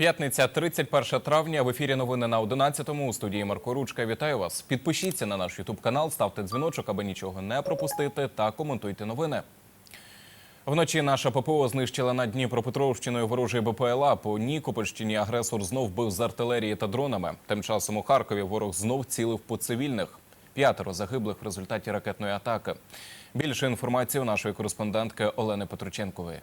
П'ятниця, 31 травня. В ефірі новини на 11-му. У студії Марко Ручка. Вітаю вас. Підпишіться на наш Ютуб канал, ставте дзвіночок, аби нічого не пропустити, та коментуйте новини. Вночі наша ППО знищила над Дніпропетровщиною ворожий БПЛА. По Нікопольщині агресор знов бив з артилерії та дронами. Тим часом у Харкові ворог знов цілив по цивільних. П'ятеро загиблих в результаті ракетної атаки. Більше інформації у нашої кореспондентки Олени Петрученкової.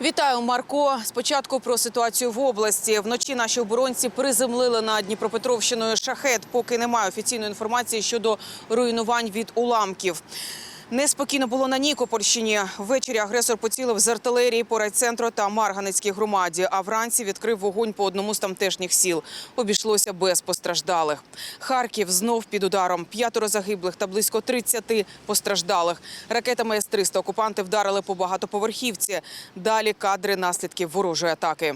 Вітаю, Марко. Спочатку про ситуацію в області. Вночі наші оборонці приземлили над Дніпропетровщиною шахет, поки немає офіційної інформації щодо руйнувань від уламків. Неспокійно було на Нікопольщині. Ввечері агресор поцілив з артилерії по райцентру та Марганецькій громаді, а вранці відкрив вогонь по одному з тамтешніх сіл. Обійшлося без постраждалих. Харків знов під ударом. П'ятеро загиблих та близько 30 постраждалих. Ракетами С-300 окупанти вдарили по багатоповерхівці. Далі кадри наслідків ворожої атаки.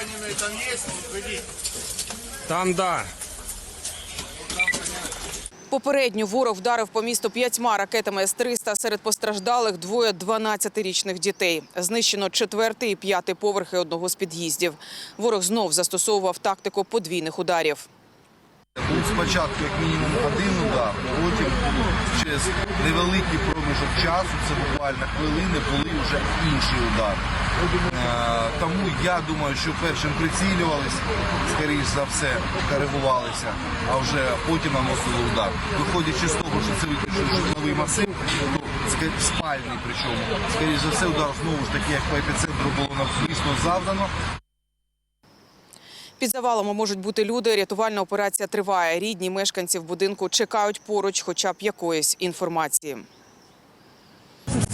Раненые там есть? Выходи. Там да. Попередньо ворог вдарив по місту п'ятьма ракетами С-300. Серед постраждалих двоє 12-річних дітей. Знищено четвертий і п'ятий поверхи одного з під'їздів. Ворог знов застосовував тактику подвійних ударів. Був спочатку як мінімум один удар, потім через невеликий проміжок часу, це буквально хвилини, були вже інші удари. Е, тому я думаю, що першим прицілювались, скоріш за все, коригувалися, а вже потім наносили удар. Виходячи з того, що це виключно житловий масив, то спальний причому, скоріш за все, удар знову ж таки, як по епіцентру було навмисно завдано. Під завалами можуть бути люди. Рятувальна операція триває. Рідні мешканців будинку чекають поруч хоча б якоїсь інформації.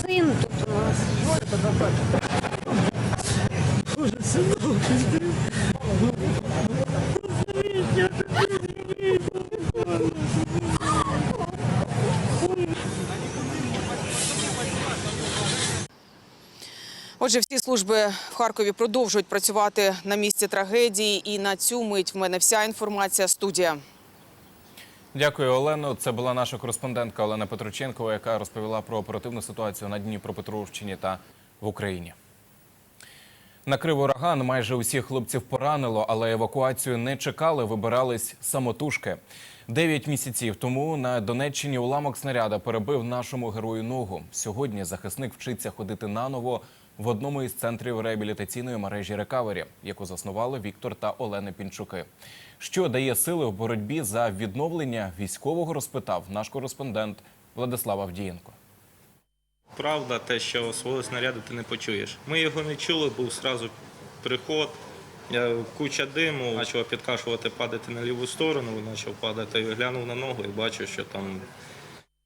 Син тут у нас. Отже, всі служби в Харкові продовжують працювати на місці трагедії. І на цю мить в мене вся інформація. Студія. Дякую, Олено. Це була наша кореспондентка Олена Петрученкова, яка розповіла про оперативну ситуацію на Дніпропетровщині та в Україні. Накрив ураган. Майже усіх хлопців поранило, але евакуацію не чекали. Вибирались самотужки. Дев'ять місяців тому на Донеччині уламок снаряда перебив нашому герою ногу. Сьогодні захисник вчиться ходити наново в одному із центрів реабілітаційної мережі Рекавері, яку заснували Віктор та Олена Пінчуки. Що дає сили в боротьбі за відновлення військового, розпитав наш кореспондент Владислав Авдієнко. Правда, те, що свого снаряду ти не почуєш. Ми його не чули, був сразу приход. Куча диму, почав підкашувати, падати на ліву сторону, почав падати, глянув на ногу і бачу, що там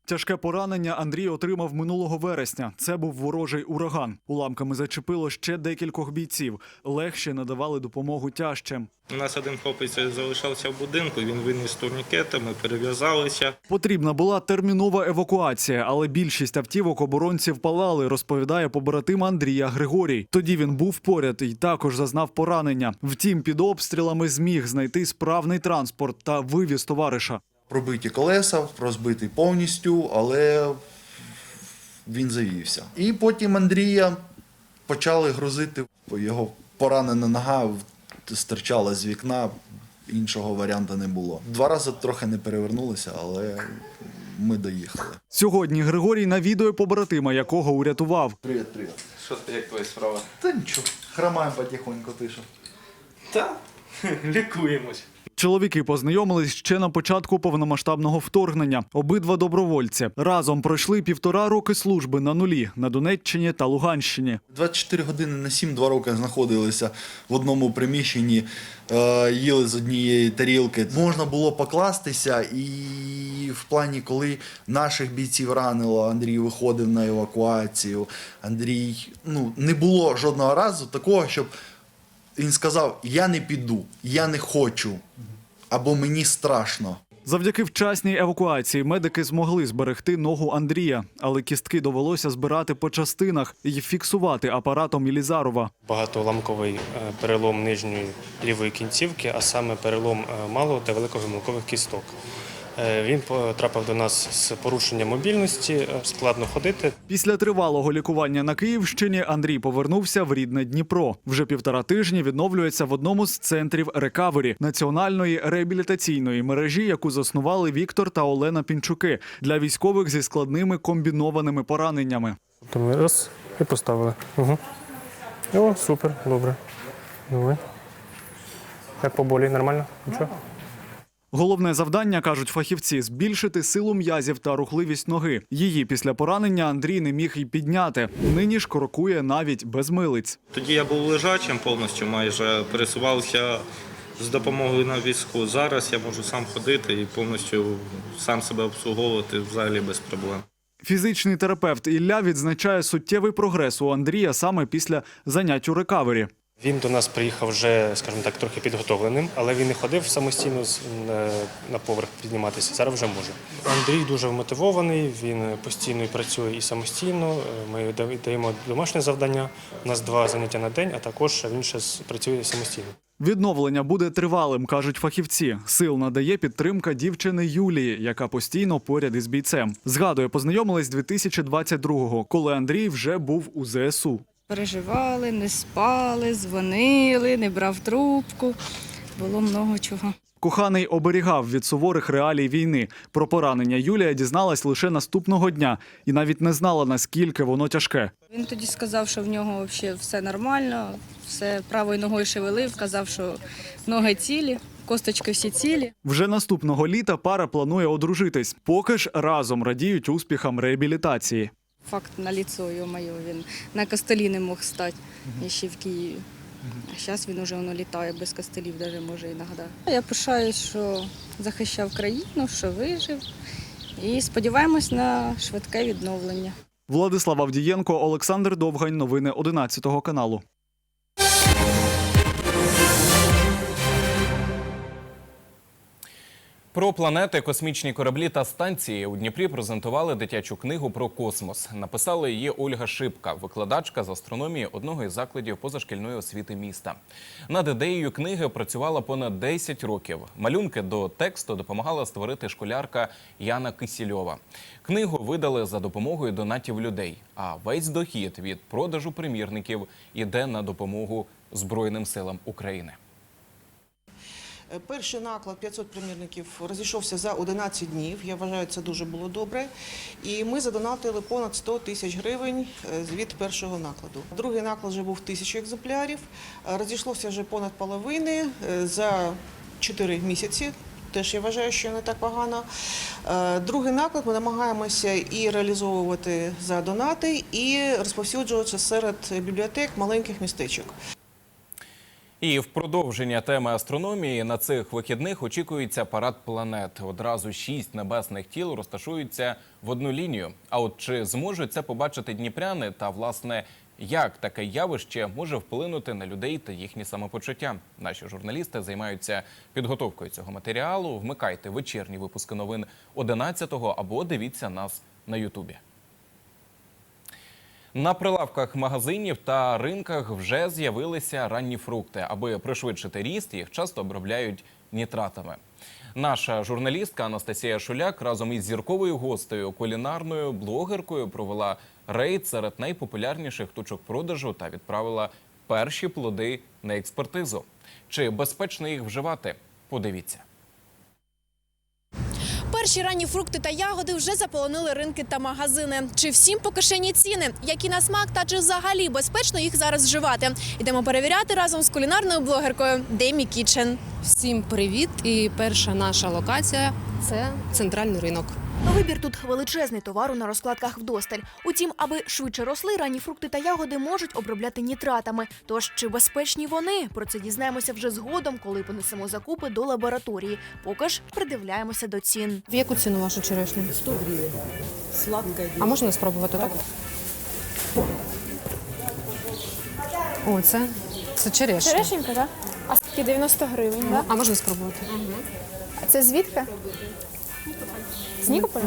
Тяжке поранення Андрій отримав минулого вересня. Це був ворожий ураган. Уламками зачепило ще декількох бійців. Легші надавали допомогу тяжчим. у нас один хлопець залишався в будинку, він виніс турнікети, ми перев'язалися. Потрібна була термінова евакуація, але більшість автівок оборонців палали, розповідає побратим Андрія Григорій. Тоді він був поряд і також зазнав поранення. Втім, під обстрілами зміг знайти справний транспорт та вивіз товариша. Пробиті колеса, розбитий повністю, але він завівся. І потім Андрія почали грузити. Його поранена нога стирчала з вікна, іншого варіанту не було. Два рази трохи не перевернулися, але ми доїхали. Сьогодні Григорій навідує побратима, якого урятував. Привіт, привіт. Що ти, як твоя справа? Та нічого, хромаємо потихоньку, ти що? Та лікуємось. Чоловіки познайомились ще на початку повномасштабного вторгнення. Обидва добровольці разом пройшли півтора роки служби на нулі на Донеччині та Луганщині. 24 години на 7, два роки знаходилися в одному приміщенні, е, їли з однієї тарілки. Можна було покластися, і в плані, коли наших бійців ранило, Андрій виходив на евакуацію. Андрій, ну не було жодного разу такого, щоб він сказав: Я не піду, я не хочу, або мені страшно. Завдяки вчасній евакуації медики змогли зберегти ногу Андрія, але кістки довелося збирати по частинах і фіксувати апаратом Єлізарова. багатоламковий е, перелом нижньої лівої кінцівки, а саме перелом е, малого та великого великогомілкових кісток. Е, Він потрапив до нас з порушенням мобільності, е, складно ходити. Після тривалого лікування на Київщині Андрій повернувся в рідне Дніпро. Вже півтора тижні відновлюється в одному з центрів рекавері національної реабілітаційної мережі, яку заснували Віктор та Олена Пінчуки для військових зі складними комбінованими пораненнями. То ми раз і поставили. Угу. О, супер, добре. Давай. Як по болі, нормально? Нічого? Головне завдання кажуть фахівці збільшити силу м'язів та рухливість ноги. Її після поранення Андрій не міг і підняти. Нині ж крокує навіть без милиць. Тоді я був лежачим повністю, майже пересувався з допомогою на візку. Зараз я можу сам ходити і повністю сам себе обслуговувати взагалі без проблем. Фізичний терапевт Ілля відзначає суттєвий прогрес у Андрія саме після занять у рекавері. Він до нас приїхав вже, скажімо так, трохи підготовленим, але він не ходив самостійно з- на- поверх підніматися. Зараз вже може. Андрій дуже вмотивований, він постійно і працює і самостійно. Е, Ми даємо домашнє завдання. У нас два заняття на день, а також він ще працює самостійно. Відновлення буде тривалим, кажуть фахівці. Сил надає підтримка дівчини Юлії, яка постійно поряд із бійцем. Згадує, познайомились 2022-го, коли Андрій вже був у ЗСУ. Переживали, не спали, дзвонили, не брав трубку. Було много чого. Коханий оберігав від суворих реалій війни. Про поранення Юлія дізналась лише наступного дня і навіть не знала наскільки воно тяжке. Він тоді сказав, що в нього взагалі все нормально, все правою ногою шевелив, казав, що ноги цілі, косточки всі цілі. Вже наступного літа пара планує одружитись, поки ж разом радіють успіхам реабілітації. Факт на ліцо, його моє, він на костелі не мог стати, і ще в Києві. А зараз він уже воно літає без костелів, навіть може іноді. Я пишаюсь, що захищав країну, що вижив. І сподіваємось на швидке відновлення. Владислав Авдієнко, Олександр Довгань. Новини 11 каналу. Про планети, космічні кораблі та станції у Дніпрі презентували дитячу книгу про космос. Написала її Ольга Шипка, викладачка з астрономії одного із закладів позашкільної освіти міста. Над ідеєю книги працювала понад 10 років. Малюнки до тексту допомагала створити школярка Яна Кисільова. Книгу видали за допомогою донатів людей. А весь дохід від продажу примірників іде на допомогу Збройним силам України. Е, Перший наклад 500 примірників розійшовся за 11 днів. Я вважаю, це дуже було добре. І ми задонатили понад 100 тисяч гривень е, від першого накладу. Другий наклад вже був тисячу екземплярів. Е, Розійшлося вже понад половини за 4 місяці. Теж я вважаю, що не так погано. Другий наклад ми намагаємося і реалізовувати за донати, і розповсюджувати серед бібліотек маленьких містечок. І в продовження теми астрономії на цих вихідних очікується парад планет. Одразу шість небесних тіл розташуються в одну лінію. А от чи зможуть це побачити дніпряни та власне як таке явище може вплинути на людей та їхні самопочуття? Наші журналісти займаються підготовкою цього матеріалу. Вмикайте вечірні випуски новин 11-го або дивіться нас на Ютубі. На прилавках магазинів та ринках вже з'явилися ранні фрукти. Аби пришвидшити ріст, їх часто обробляють нітратами. Наша журналістка Анастасія Шуляк разом із зірковою гостею, кулінарною блогеркою провела рейд серед найпопулярніших точок продажу та відправила перші плоди на експертизу. Чи безпечно їх вживати? Подивіться. Перші ранні фрукти та ягоди вже заполонили ринки та магазини. Чи всім по кишені ціни? Які на смак та чи взагалі безпечно їх зараз вживати? Ідемо перевіряти разом з кулінарною блогеркою Демі Кічен. Всім привіт! І перша наша локація це центральний ринок. Вибір тут величезний товару на розкладках вдосталь. Утім, аби швидше росли, ранні фрукти та ягоди можуть обробляти нітратами. Тож чи безпечні вони? Про це дізнаємося вже згодом, коли понесемо закупи до лабораторії. Поки ж придивляємося до цін. В яку ціну вашу черешню? 100 гривен. Сладкая. А можна спробувати, так? О, це, це черешня. Черешенька, так? А скільки 90 гривень, так? А можна спробувати? А це звідки? З Нікополя?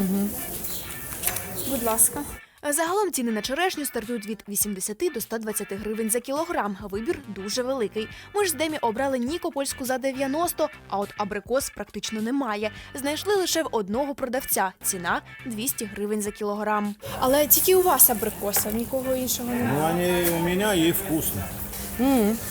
Будь ласка. Загалом ціни на черешню стартують від 80 до 120 гривень за кілограм. Вибір дуже великий. Ми ж з Демі обрали Нікопольську за 90, а от абрикос практично немає. Знайшли лише в одного продавця. Ціна 200 гривень за кілограм. Але тільки у вас абрикоса, нікого іншого немає. Ну, они у меня и вкусно.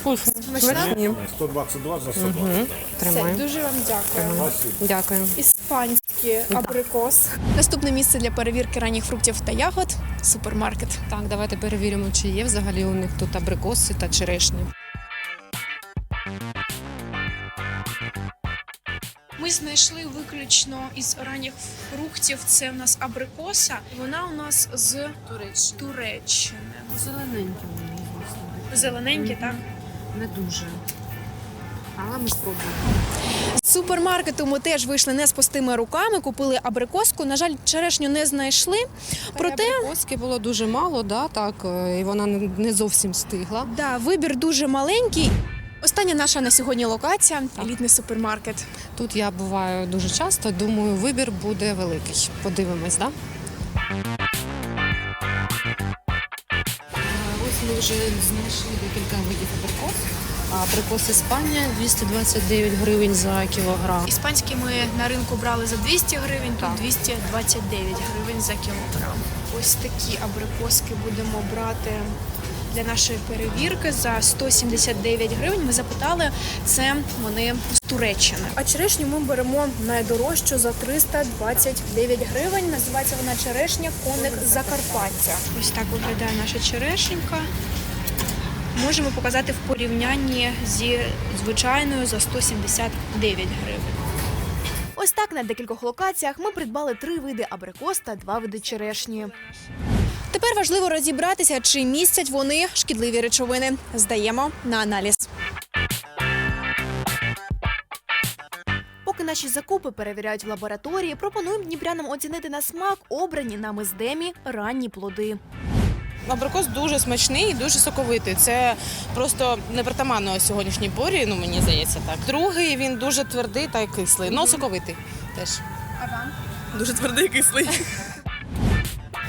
Вкусно. Смачно? 122 за 120. Все, дуже вам дякую. Дякую. Іспанський абрикос. Наступне місце для перевірки ранніх фруктів та ягод супермаркет. Так, давайте перевіримо, чи є взагалі у них тут абрикоси та черешні. Ми знайшли виключно із ранніх фруктів. Це у нас абрикоса. Вона у нас з Туреччини. Туреччини. Зелененькі вони, звісно. Зелененькі, так? Не дуже. Але ми спробуємо. З супермаркету ми теж вийшли не з пустими руками, купили абрикоску. На жаль, черешню не знайшли. Проте Абрикоски було дуже мало, да, так, е, і вона не не зовсім стигла. да, вибір дуже маленький. Остання наша на сьогодні локація елітний супермаркет. Тут я буваю дуже часто, думаю, вибір буде великий. Подивимось, так? Да? Ми вже знайшли декілька видів абрикос. Абрикос Іспанія 229 гривень за кілограм. Іспанські ми на ринку брали за 200 гривень, тут 229 гривень за кілограм. Ось такі абрикоски будемо брати для нашої перевірки за 179 гривень. Ми запитали, це вони з Туреччини. А черешню ми беремо найдорожчу за 329 гривень. Називається вона черешня коник Закарпаття. Ось так виглядає наша черешенька. Можемо показати в порівнянні зі звичайною за 179 гривень. Ось так на декількох локаціях ми придбали три види абрикос та два види черешні. Тепер важливо розібратися, чи містять вони шкідливі речовини. Здаємо на аналіз. Поки наші закупи перевіряють в лабораторії, пропонуємо дніпрянам оцінити на смак обрані нами з Демі ранні плоди. Абрикос дуже смачний і дуже соковитий. Це просто не притаманно сьогоднішній порі, ну мені здається так. Другий він дуже твердий та й кислий, але соковитий теж. А вам? Дуже твердий і кислий.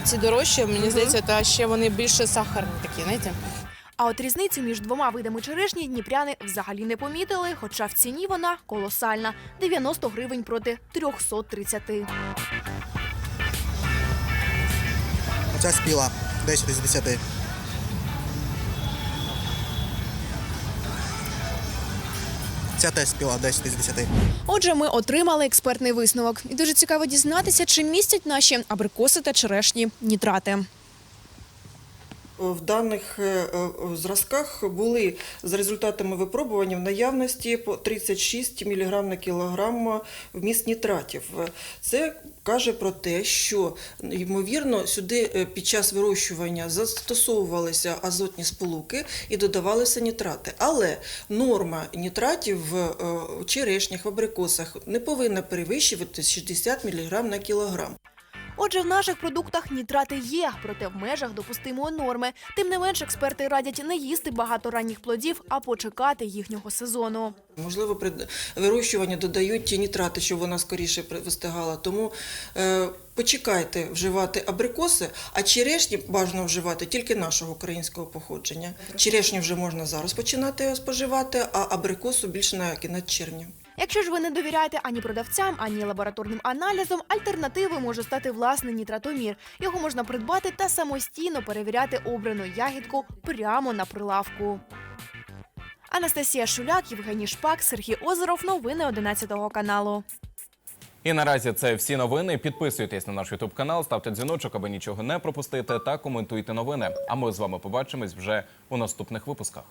Ці дорожчі, мені здається, та ще вони більше сахарні такі, знаєте. А от різницю між двома видами черешні дніпряни взагалі не помітили, хоча в ціні вона колосальна 90 гривень проти 330. Оця спіла 10 з 10. Ця теж спіла 10 з 10. Отже, ми отримали експертний висновок. І дуже цікаво дізнатися, чи містять наші абрикоси та черешні нітрати. В даних е, е, зразках були за результатами випробування в наявності по 36 мг на кілограм вміст нітратів. Це каже про те, що ймовірно сюди е, під час вирощування застосовувалися азотні сполуки і додавалися нітрати. Але норма нітратів в е, черешнях, в абрикосах не повинна перевищувати 60 мг на кілограм. Отже, в наших продуктах нітрати є, проте в межах допустимої норми. Тим не менш, експерти радять не їсти багато ранніх плодів, а почекати їхнього сезону. Можливо, при вирощуванні додають ті нітрати, щоб вона скоріше вистигала. Тому е, почекайте вживати абрикоси, а черешні бажано вживати тільки нашого українського походження. Черешню вже можна зараз починати споживати, а абрикосу більше на кінець червня. Якщо ж ви не довіряєте ані продавцям, ані лабораторним аналізам, альтернативою може стати власний нітратомір. Його можна придбати та самостійно перевіряти обрану ягідку прямо на прилавку. Анастасія Шуляк, Євгеній Шпак, Сергій Озеров. Новини 11 каналу. І наразі це всі новини. Підписуйтесь на наш ютуб канал, ставте дзвіночок, аби нічого не пропустити, та коментуйте новини. А ми з вами побачимось вже у наступних випусках.